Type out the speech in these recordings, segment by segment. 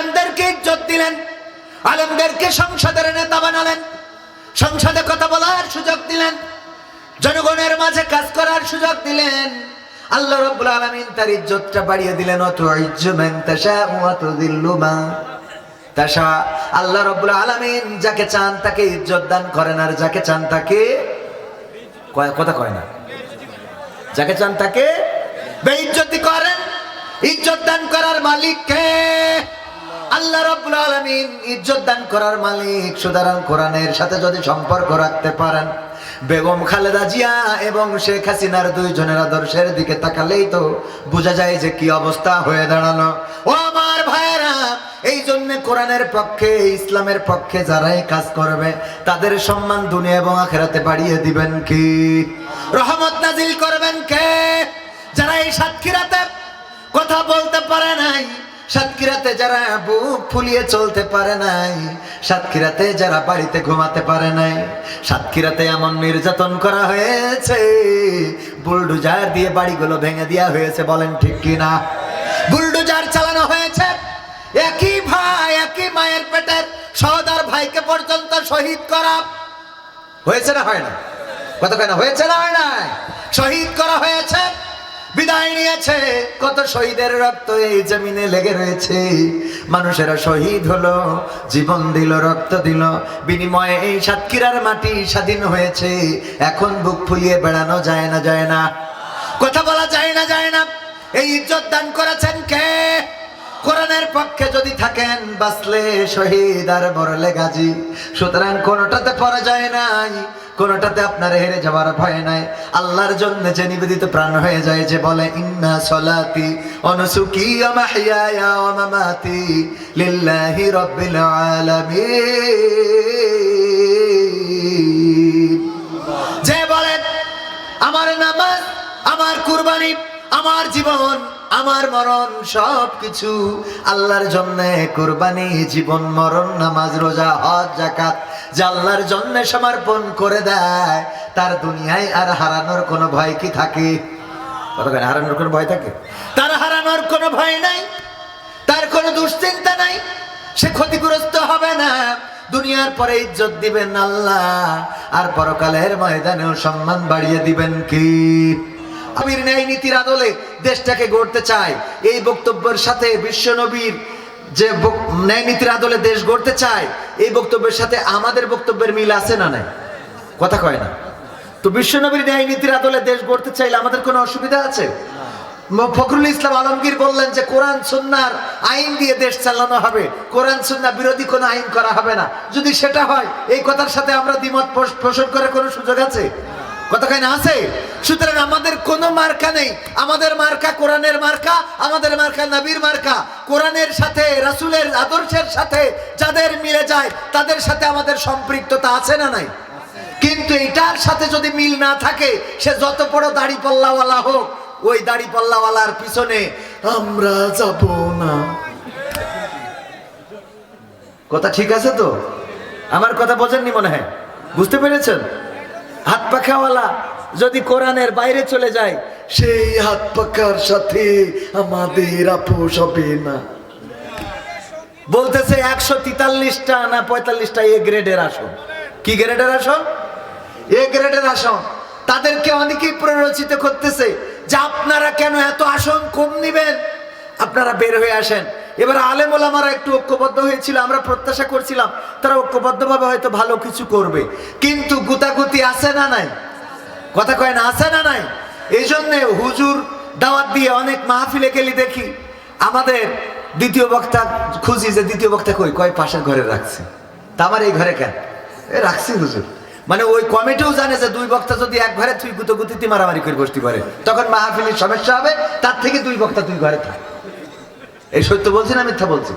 আলেমদেরকে ইজ্জত দিলেন, আলেমদেরকে সংসদের নেতা বানালেন, সংসদে কথা বলার সুযোগ দিলেন, জনগণের মাঝে কাজ করার সুযোগ দিলেন। আল্লাহ রাব্বুল আলামিন তার ইজ্জতটা বাড়িয়ে দিলেন অত ইজ্জু মান তাশা ওয়া তুযিল্লু মান তাশা। আল্লাহ রাব্বুল আলামিন যাকে চান তাকে ইজ্জত দান করেন, আর যাকে চান তাকে কথা কয় না। যাকে চান তাকে বেইজ্জতি করেন, ইজ্জত দান করার মালিক কে আল্লাহ রাব্বুল আলামিন ইজ্জত দান করার মালিক। সুতরাং কোরআনের সাথে যদি সম্পর্ক রাখতে পারেন, বেগম খালেদা জিয়া এবং শেখ হাসিনার দুইজনের আদর্শের দিকে তাকালেই তো বোঝা যায় যে কি অবস্থা হয়ে দাঁড়ানো ও আমার ভাইয়েরা এই জন্য কোরআনের পক্ষে, ইসলামের পক্ষে যারাই কাজ করবে, তাদের সম্মান দুনিয়া এবং আখেরাতে বাড়িয়ে দিবেন কি? রহমত নাজিল করবেন কে? যারা এই সাতক্ষীরাতে কথা বলতে পারে নাই সাতক্ষীরাতে যারা বুক ফুলিয়ে চলতে পারে নাই, সাতক্ষীরাতে যারা বাড়িতে ঘুমাতে পারে নাই, সাতক্ষীরাতে এমন নির্যাতন করা হয়েছে, বুলডুজার দিয়ে বাড়িগুলো ভেঙে দেওয়া হয়েছে, বলেন ঠিক কিনা? বুলডুজার চালানো হয়েছে। একই ভাই, একই মায়ের পেটের সহদার ভাইকে পর্যন্ত শহীদ করা। হয়েছে না হয় না কত কেন হয়েছে না হয় না শহীদ করা হয়েছে। বিদায় নিয়েছে। কত শহীদের রক্ত এই জমিনে লেগে রয়েছে। মানুষেরা শহীদ হলো, জীবন দিল, রক্ত দিল। বিনিময়ে এই সাতক্ষীরার মাটি স্বাধীন হয়েছে। এখন বুক ফুলিয়ে বেড়ানো যায় না যায় না। কথা বলা যায় না যায় না। এই ইজ্জত দান করেছেন কে? কোরআনের পক্ষে যদি থাকেন, বাঁচলে শহীদ আর মরলে গাজী। সুতরাং কোনোটাতে পরাজয় নাই। কোনোটাতে আপনার হেরে যাওয়ার ভয় নাই। আল্লাহর জন্য যে নিবেদিত প্রাণ হয়ে যায়, যে বলে, ইন্না সলাতি অনুসুকি মামাতি লিল্লাহি রাব্বিল আলামিন। যে বলেন আমার নামাজ, আমার কুরবানি, আমার জীবন, আমার মরণ সব কিছু আল্লাহর জন্য কুরবানি, জীবন, মরণ, নামাজ, রোজা, হজ জাকাত যে আল্লাহর জন্য সমর্পণ করে দেয়, তার দুনিয়ায় আর হারানোর কোনো ভয় কি থাকে? হারানোর কোনো ভয় থাকে? তার হারানোর কোনো ভয় নাই, তার কোনো দুশ্চিন্তা নাই, সে ক্ষতিগ্রস্ত হবে না। দুনিয়ার পরে ইজ্জত দিবেন আল্লাহ, আর পরকালের ময়দানেও সম্মান বাড়িয়ে দিবেন কি? আমির ন্যায় নীতির আদলে দেশটাকে গড়তে চায়। এই বক্তব্যের সাথে বিশ্ব নবীর যে ন্যায় নীতির আদলে দেশ গড়তে চায় এই বক্তব্যের সাথে আমাদের বক্তব্যের মিল আছে না নাই? কথা কয় না। তো বিশ্বনবীর ন্যায় নীতির আদলে দেশ গড়তে চাইলে আমাদের কোনো অসুবিধা আছে? ফখরুল ইসলাম আলমগীর বললেন যে, কোরআন, সুন্নার আইন দিয়ে দেশ চালানো হবে। কোরআন সুন্না বিরোধী কোনো আইন করা হবে না। যদি সেটা হয়, এই কথার সাথে আমরা দ্বিমত পোষণ করে কোনো সুযোগ আছে? কতখানি আছে? সুতরাং আমাদের কোনো মার্কা নেই। আমাদের মার্কা কোরআনের মার্কা, আমাদের মার্কা নবীর মার্কা। কোরআনের সাথে, রাসুলের আদর্শের সাথে যাদের মিলে যায়, তাদের সাথে আমাদের সম্পৃক্ততা আছে না নাই? কিন্তু এটার সাথে যদি মিল না থাকে, সে যত বড় দাড়ি পাল্লাওয়ালা হোক, ওই দাড়ি পাল্লাওয়ালার পিছনে আমরা যাব না। কথা ঠিক আছে তো? আমার কথা বোঝেননি মনে হয়। বুঝতে পেরেছেন? হাত পাখাওয়ালা যদি কোরআনের বাইরে চলে যায়, সেই হাত পাখার সাথে আমাদের আপোষ হবে না। বলতেছে একশো তেতাল্লিশটা না পঁয়তাল্লিশটা এ গ্রেডের আসন। কি গ্রেডের আসন? এ গ্রেডের আসন। তাদেরকে অনেকেই প্ররোচিত করতেছে যে আপনারা কেন এত আসন কম নিবেন? আপনারা বের হয়ে আসেন। এবার আলেম ওলামারা একটু ঐক্যবদ্ধ হয়েছিল, আমরা প্রত্যাশা করছিলাম, তারা ঐক্যবদ্ধভাবে হয়তো ভালো কিছু করবে। কিন্তু গুতাগুতি আছে না নাই? কথা কয় না, আছে না নাই? এই জন্যে হুজুর দাওয়াত দিয়ে অনেক মাহফিলে গেলি দেখি, আমাদের দ্বিতীয় বক্তা, খুঁজি যে দ্বিতীয় বক্তা কই, কয় পাশের ঘরে রাখছি। তা আমার এই ঘরে কেন? এ রাখছি হুজুর। মানে ওই কমিটিও জানে যে দুই বক্তা যদি এক ঘরে, তুই গুতো গুতিতে মারামারি করে বসতে পারে তখন মাহফিলের সমস্যা হবে, তার থেকে দুই বক্তা দুই ঘরে থাক। এই সত্য বলছি না মিথ্যা বলছি?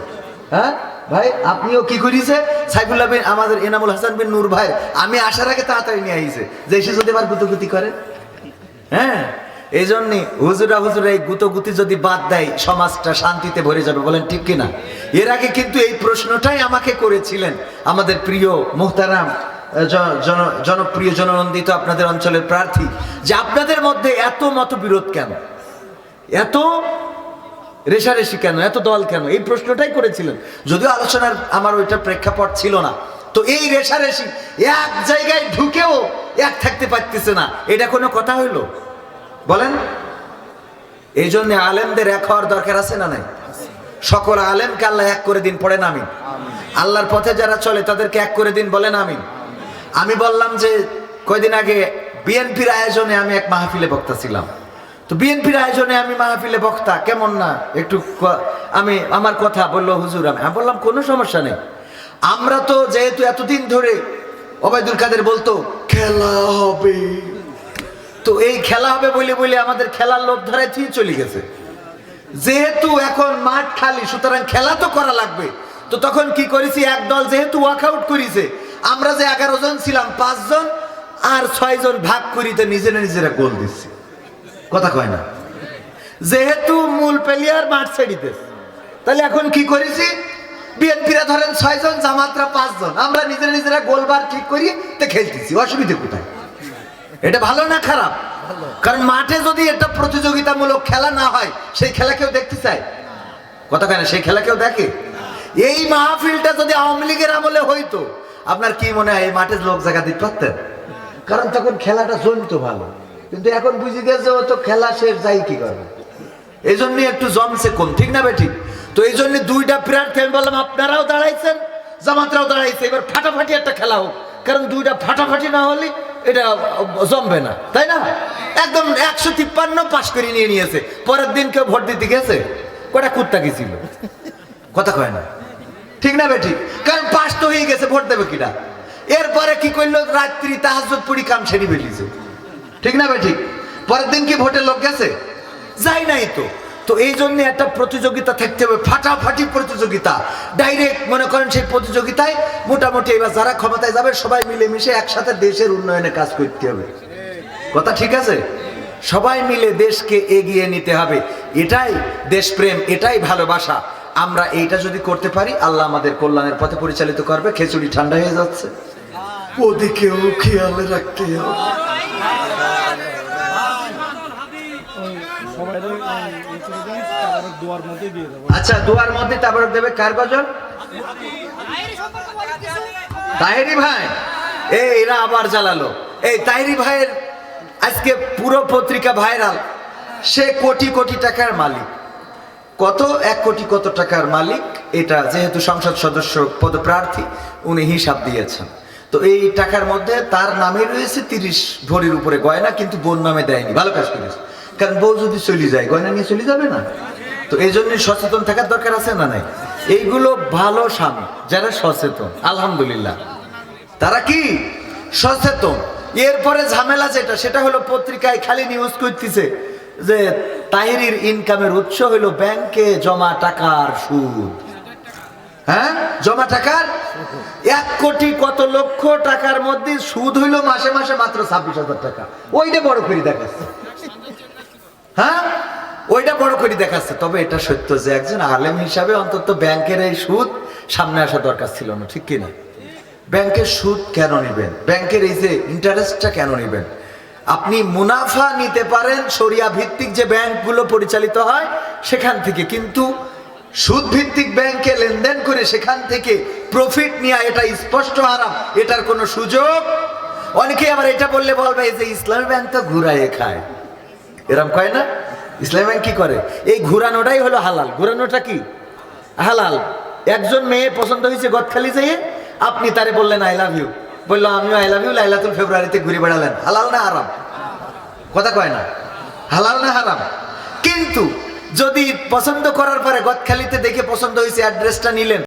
হ্যাঁ? ভাই, আপনিও কি করিছে? সাইফুল্লাহ বিন আমাদের এনামুল হাসান বিন নূর ভাই, আমি আসার আগে তাড়াতাড়ি নিয়ে আইছে, যে এসে যদি আবার গুতগুতি করে। হ্যাঁ? এই জন্যে হুজুরা হুজুরা এই গুতগুতি যদি বাদ দেয়, সমাজটা শান্তিতে ভরে যাবে, বলেন ঠিক কিনা? এর আগে কিন্তু এই প্রশ্নটাই আমাকে করেছিলেন। আমাদের প্রিয় মুহতারাম জন- জন- জনপ্রিয়, জননন্দিত আপনাদের অঞ্চলের প্রার্থী, যে আপনাদের মধ্যে এত মতবিরোধ কেন? এত রেশারেশি কেন? এত দল কেন? এই প্রশ্নটাই করেছিলেন। যদিও আলোচনার আমার ওইটা প্রেক্ষাপট ছিল না। তো এই রেশারেশি এক জায়গায় ঢুকেও এক থাকতে পারতেছে না। এটা কোনো কথা হইল? বলেন। এই জন্য আলেমদের এক হওয়ার দরকার আছে না নাই? সকল আলেমকে আল্লাহ এক করে দিন পড়েন আমিন। আল্লাহর পথে যারা চলে তাদেরকে এক করে দিন বলেন আমিন। আমি বললাম যে কয়দিন আগে বিএনপির আয়োজনে আমি এক মাহফিলে বক্তা ছিলাম। তো বিএনপির আয়োজনে আমি মাহফিলে বক্তা, কেমন না? একটু আমি আমার কথা বলল হুজুর আমি। আমি বললাম, কোনো সমস্যা নেই। আমরা তো যেহেতু এতদিন ধরে ওবায়দুল কাদের বলতো, খেলা হবে। তো এই খেলা হবে বলে বলে আমাদের খেলার লোভ ধরায় ঠিক চলে গেছে। যেহেতু এখন মাঠ খালি, সুতরাং খেলা তো করা লাগবে। তো তখন কি করেছি? এক দল যেহেতু ওয়াকআউট করেছে, আমরা যে এগারো জন ছিলাম, পাঁচজন আর ছয় জন ভাগ করিতে নিজেরা নিজেরা গোল দিচ্ছি। কথা কয় না। যেহেতু মূল প্লেয়ার মাঠ ছেড়িতেছে তাহলে এখন কি করেছি? বিএনপিরা ধরেন ছয়জন, জামাতরা পাঁচজন। আমরা নিজেরা নিজেরা গোলবার ঠিক করি, তো খেলতেছি। অসুবিধে কোথায়? এটা ভালো না খারাপ? কারণ মাঠে যদি এটা প্রতিযোগিতামূলক খেলা না হয়, সেই খেলা কেউ দেখতে চায়? কথা কেন সেই খেলা কেউ দেখে? এই মাহফিলটা যদি আওয়ামী লীগের আমলে হইতো, আপনার কি মনে হয় এই মাঠে লোক জায়গা দিতে পারতেন? কারণ তখন খেলাটা জমতো ভালো। কিন্তু এখন বুঝে গেছে ও তো খেলা শেষ, যাই কি করবে? এই জন্য একটু জমছে কম ঠিক না বেঠিক? তো এই জন্য দুইটা প্রার্থী, আমি বললাম, আপনারাও দাঁড়াইছেন, জামাতরাও দাঁড়াইছে, এবার ফাটাফাটি একটা খেলা হোক। কারণ দুইটা ফাটাফাটি না হলে এটা জমবে না, তাই না? একদম একশো তিপ্পান্ন পাশ করে নিয়ে নিয়েছে। পরের দিন কেউ ভোট দিতে গেছে? কটা কুত্তা গেছিল কথা কয় না। ঠিক না বেঠিক? কারণ পাশ তো হয়ে গেছে, ভোট দেবে কিনা? এরপরে কি করল? রাত্রি তাহাজত পুরি কাম সেরি বেরিয়েছে ঠিক না বেঠিক? পরের দিন কি ভোটের লোক গেছে? যাই নাই তো। তো এই জন্য একটা প্রতিযোগিতা থাকতে হবে ফাটাফাটি প্রতিযোগিতা। ডাইরেক্ট মনে করেন সেই প্রতিযোগিতায় মোটামুটি এবার যারা ক্ষমতায় যাবে সবাই মিলেমিশে একসাথে দেশের উন্নয়নে কাজ করতে হবে। কথা ঠিক আছে? সবাই মিলে দেশকে এগিয়ে নিতে হবে। এটাই দেশপ্রেম এটাই ভালোবাসা। আমরা এইটা যদি করতে পারি আল্লাহ আমাদের কল্যাণের পথে পরিচালিত করবে। খেচুড়ি ঠান্ডা হয়ে যাচ্ছে। ওদিকেও খেয়াল রাখতে হবে। আচ্ছা দুয়ার মধ্যে তারপর দেবে কার গজল? তাহেরি ভাই। এই, এরা আবার জ্বালালো। এই, তাহেরি ভাইয়ের আজকে পুরো পত্রিকা ভাইরাল। সে কোটি কোটি টাকার মালিক। কত? এক কোটি কত টাকার মালিক? এটা যেহেতু সংসদ সদস্য পদপ্রার্থী, উনি হিসাব দিয়েছেন। তো এই টাকার মধ্যে তার নামে রয়েছে তিরিশ ভরির উপরে গয়না, কিন্তু বোন নামে দেয়নি। ভালো কাজ করেছে। কারণ বউ যদি চলে যায়, গয়না নিয়ে চলে যাবে না? তো এই জন্যই সচেতন থাকার দরকার আছে না নাই? এইগুলো ভালো স্বামী, যারা সচেতন, আলহামদুলিল্লাহ। তারা কি? সচেতন। এরপরে ঝামেলা যেটা, সেটা হলো পত্রিকায় খালি নিউজ করতেছে যে তাহিরির ইনকামের উৎস হলো ব্যাংকে জমা টাকার সুদ। হ্যাঁ? জমা টাকার? এক কোটি কত লক্ষ টাকার মধ্যে সুদ হইল মাসে মাসে মাত্র ছাব্বিশ হাজার টাকা। ওইটা বড় করে দেখাচ্ছে। হ্যাঁ? ওইটা বড় করে দেখাচ্ছে। তবে এটা সত্য যে একজন আলেম হিসাবে অন্তত ব্যাংকের এই সুদ সামনে আসা দরকার ছিল না, ঠিক কিনা? ব্যাংকের সুদ কেন নেবেন? ব্যাংকের এই যে ইন্টারেস্টটা কেন নেবেন? আপনি মুনাফা নিতে পারেন সরিয়া ভিত্তিক যে ব্যাংকগুলো পরিচালিত হয় সেখান থেকে, কিন্তু সুদ ভিত্তিক ব্যাংকে লেনদেন করে সেখান থেকে প্রফিট নেওয়া এটা স্পষ্ট হারাম, এটার কোনো সুযোগ? অনেকে আবার এটা বললে বলবে যে ইসলামী ব্যাংক তো ঘুরাইয়ে খায়। এরম কয় না? ইসলাম ব্যাংক কি করে? এই ঘুরানোটাই হলো হালাল। ঘুরানোটা কি? হালাল। একজন মেয়ে পছন্দ হয়েছে গদখালি যেয়ে, আপনি তারে বললেন আই লাভ ইউ বলল, আমিও আই লাভ ইউ লাইলাতুল ফেব্রুয়ারিতে ঘুরে বেড়ালেন। হালাল না আরাম কথা কয় না। হালাল না হারাম? কিন্তু যদি পছন্দ করার পরে গদখালিতে দেখে পছন্দ হয়েছে, অ্যাড্রেসটা নিলেন।